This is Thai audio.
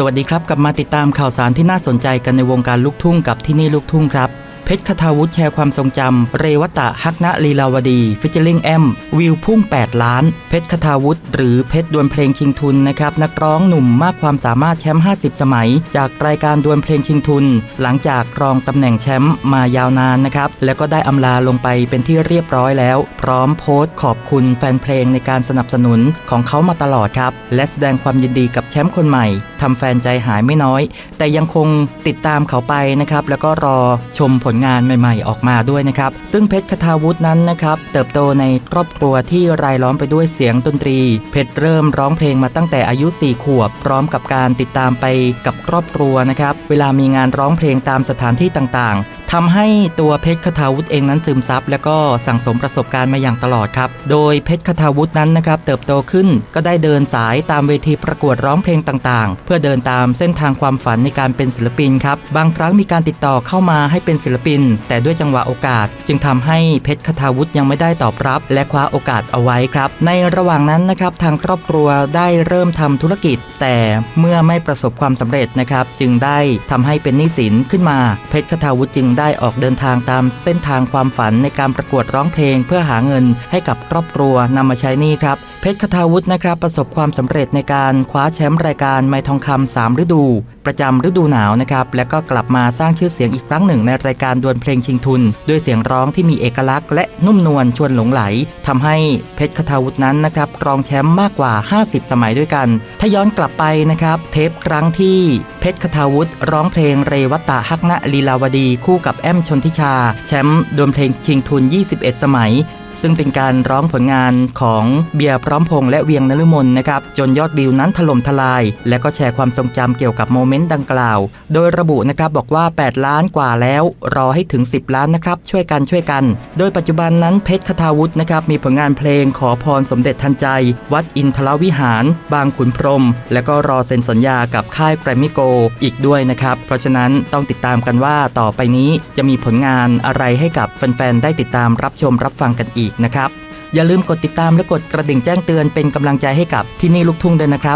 สวัสดีครับกลับมาติดตามข่าวสารที่น่าสนใจกันในวงการลูกทุ่งกับที่นี่ลูกทุ่งครับ เพชรคทาวุฒิแชร์ความทรงจำ เรวตะฮักณลีลาวดีฟิชเชอร์ลิงแอม วิวพุ่ง 8 ล้าน เพชรคทาวุฒิหรือเพชรดวลเพลงชิงทุนนะครับ นักร้องหนุ่มมากความสามารถแชมป์ 50 สมัย จากรายการดวลเพลงชิงทุน หลังจากครองตำแหน่งแชมป์มายาวนานนะครับ แล้วก็ได้อำลาลงไปเป็นที่เรียบร้อยแล้ว พร้อมโพสต์ขอบคุณแฟนเพลงในการสนับสนุนของเขามาตลอดครับ และแสดงความยินดีกับแชมป์คนใหม่ทำแฟนใจหายไม่น้อย แต่ยังคงติดตามเขาไปนะครับแล้วก็รอชมผลงานใหม่ๆ ออกมาด้วยนะครับ ซึ่งเพชรคทาวุฒินั้นนะครับ เติบโตในครอบครัวที่รายล้อมไปด้วยเสียงดนตรี เพชรเริ่มร้องเพลงมาตั้งแต่อายุ 4 ขวบ พร้อมกับการติดตามไปกับครอบครัวนะครับ เวลามีงานร้องเพลงตามสถานที่ต่างๆ ทำให้ตัวเพชรคทาวุฒิเองนั้นซึมซับ แล้วก็สั่งสมประสบการณ์มาอย่างตลอดครับ โดยเพชรคทาวุฒินั้นนะครับเติบโตขึ้นก็ได้เดินสายตามเวทีประกวดร้องเพลงต่างๆ เพื่อเดินตามเส้นทางความฝันในการเป็นศิลปินครับ บางครั้งมีการติดต่อเข้ามาให้เป็นศิลปิน แต่ด้วยจังหวะโอกาส จึงทำให้เพชรคทาวุฒิยังไม่ได้ตอบรับ และคว้าโอกาสเอาไว้ครับ ในระหว่างนั้นนะครับทางครอบครัวได้เริ่มทำธุรกิจ แต่เมื่อไม่ประสบความสำเร็จนะครับจึงได้ทำให้เป็นหนี้สินขึ้นมาเพชรคทาวุฒิจึงได้ออกเดินทางตามเส้นทางความฝันในการประกวดร้องเพลง เพื่อหาเงินให้กับครอบครัวนำมาใช้หนี้ครับ เพชรคทาวุฒินะครับประสบความสำเร็จในการคว้าแชมป์รายการไม้ทองคำสามฤดู ประจำฤดูหนาวนะครับและก็กลับมาสร้างชื่อเสียงอีกครั้งหนึ่งในรายการดวลเพลงชิงทุน ด้วยเสียงร้องที่มีเอกลักษณ์และนุ่มนวลชวนหลงไหลทำให้เพชรคทาวุฒินั้นนะครับรองแชมป์มากกว่า 50 สมัยด้วยกัน ถ้าย้อนกลับไปนะครับเทปครั้งที่เพชรคทาวุฒิร้องเพลงเรวัตตาฮักณลีลาวดี คู่กับแอมชนทิชา แชมป์ดวลเพลงชิงทุน 21 สมัย ซึ่งเป็นการร้องผลงานของเบียร์พร้อมพงษ์และเวียงนฤมลนะครับ จนยอดวิวนั้นถล่มทลาย และก็แชร์ความทรงจำเกี่ยวกับโมเมนต์ดังกล่าว โดยระบุนะครับบอกว่า 8 ล้านกว่าแล้ว รอให้ถึง 10 ล้านนะครับ ช่วยกันช่วยกัน โดยปัจจุบันนั้นเพชรคทาวุฒินะครับมีผลงานเพลงขอพรสมเด็จทันใจ วัดอินทรวิหาร บางขุนพรหมและก็รอเซ็นสัญญากับค่ายแกรมมี่โกอีกด้วยนะครับเพราะฉะนั้นต้องติดตามกันว่าต่อไปนี้จะมีผลงานอะไรให้กับแฟนๆได้ติดตามรับชมรับฟังกันอีกนะครับ อย่าลืมกดติดตามและกดกระดิ่งแจ้งเตือนเป็นกำลังใจให้กับที่นี่ลูกทุ่งด้วยนะครับ